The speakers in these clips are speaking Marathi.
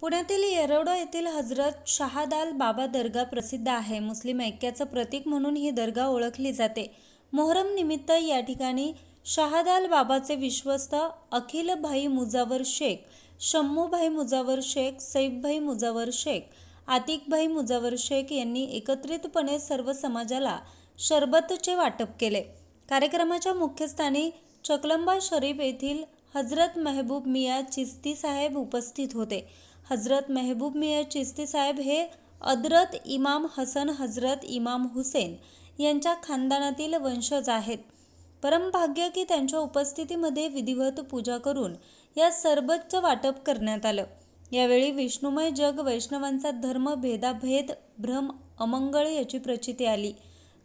पुण्यातील येरवडा येथील हजरत शहादाल बाबा दर्गा प्रसिद्ध आहे. मुस्लिम ऐक्याचं प्रतीक म्हणून ही दर्गा ओळखली जाते. मोहरम निमित्त या ठिकाणी शहादाल बाबाचे विश्वस्त अखिल भाई मुजावर शेख शम्मूभाई मुजावर शेख सैफभाई मुजावर शेख आतिकभाई मुजावर शेख यांनी एकत्रितपणे सर्व समाजाला शरबतचे वाटप केले. कार्यक्रमाच्या मुख्यस्थानी चकलंबा शरीफ येथील हजरत मेहबूब मिया चिस्ती साहेब उपस्थित होते. हजरत मेहबूब मिया चिस्ती साहेब हे अदरत इमाम हसन हजरत इमाम हुसेन यांच्या खानदानातील वंशज आहेत. परमभाग्य की त्यांच्या उपस्थितीमध्ये विधिवत पूजा करून या सरबतचं वाटप करण्यात आलं. यावेळी विष्णुमय जग वैष्णवांचा धर्म भेदाभेद भ्रम अमंगळ याची प्रचिती आली.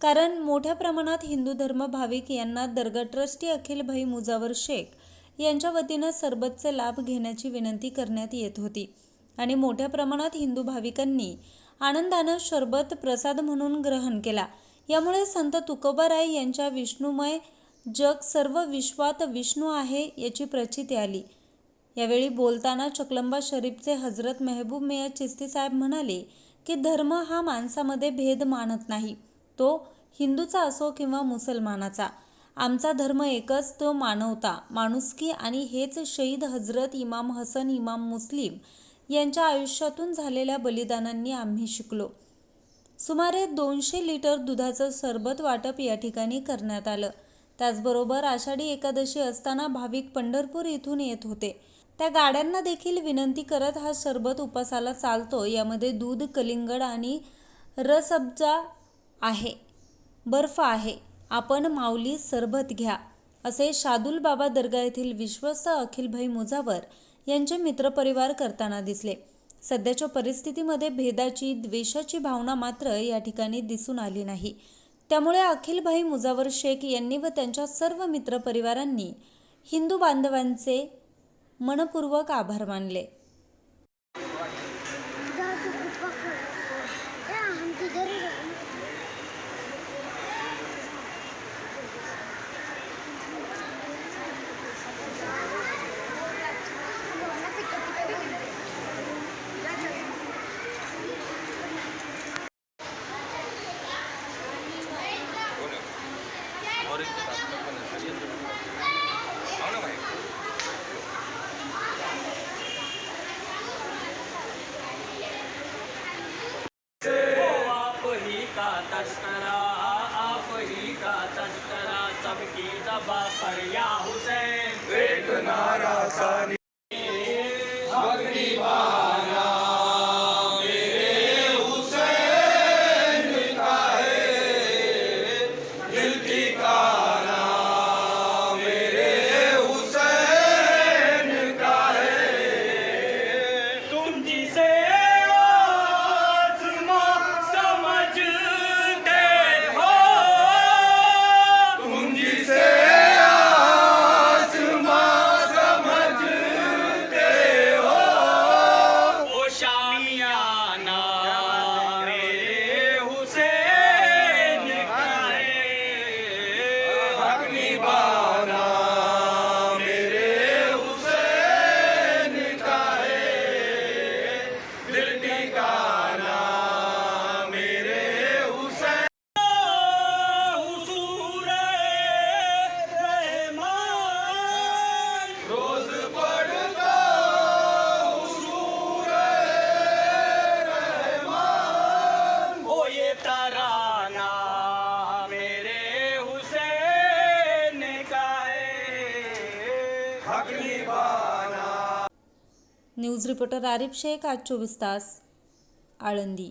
कारण मोठ्या प्रमाणात हिंदू धर्म भाविक यांना दर्गा ट्रस्टी अखिल भाई मुजावर शेख यांच्या वतीनं सरबतचे लाभ घेण्याची विनंती करण्यात येत होती. आणि मोठ्या प्रमाणात हिंदू भाविकांनी आनंदानं शरबत प्रसाद म्हणून ग्रहण केला. यामुळे संत तुकोबाराय यांच्या विष्णुमय जग सर्व विश्वात विष्णू आहे याची प्रचिती आली. यावेळी बोलताना चकलंबा शरीफचे हजरत मेहबूब मिया चिस्ती साहेब म्हणाले की धर्म हा माणसामध्ये भेद मानत नाही. तो हिंदूचा असो किंवा मुसलमानाचा. आमचा धर्म एकच तो मानवता. माणुसकी आणि हेच शहीद हजरत इमाम हसन इमाम मुस्लिम यांच्या आयुष्यातून झालेल्या बलिदानांनी आम्ही शिकलो. सुमारे दोनशे लिटर दुधाचं सरबत वाटप या ठिकाणी करण्यात आलं. त्याचबरोबर आषाढी एकादशी असताना भाविक पंढरपूर इथून येत होते. त्या गाड्यांना देखील विनंती करत हा सरबत उपासाला चालतो यामध्ये दूध कलिंगड आणि रसब्जा आहे बर्फ आहे. आपण माऊली सरबत घ्या असे शादुल बाबा दर्गा येथील विश्वस्त अखिलभाई मुजावर यांचे मित्रपरिवार करताना दिसले. सध्याच्या परिस्थितीमध्ये भेदाची द्वेषाची भावना मात्र या ठिकाणी दिसून आली नाही. त्यामुळे अखिलभाई मुजावर शेख यांनी व त्यांच्या सर्व मित्रपरिवारांनी हिंदू बांधवांचे मनपूर्वक आभार मानले. तस्करा आप ही का तस्करा सबकी दबा पर या हो। न्यूज रिपोर्टर आरिफ शेख आज चोवीस तास आळंदी.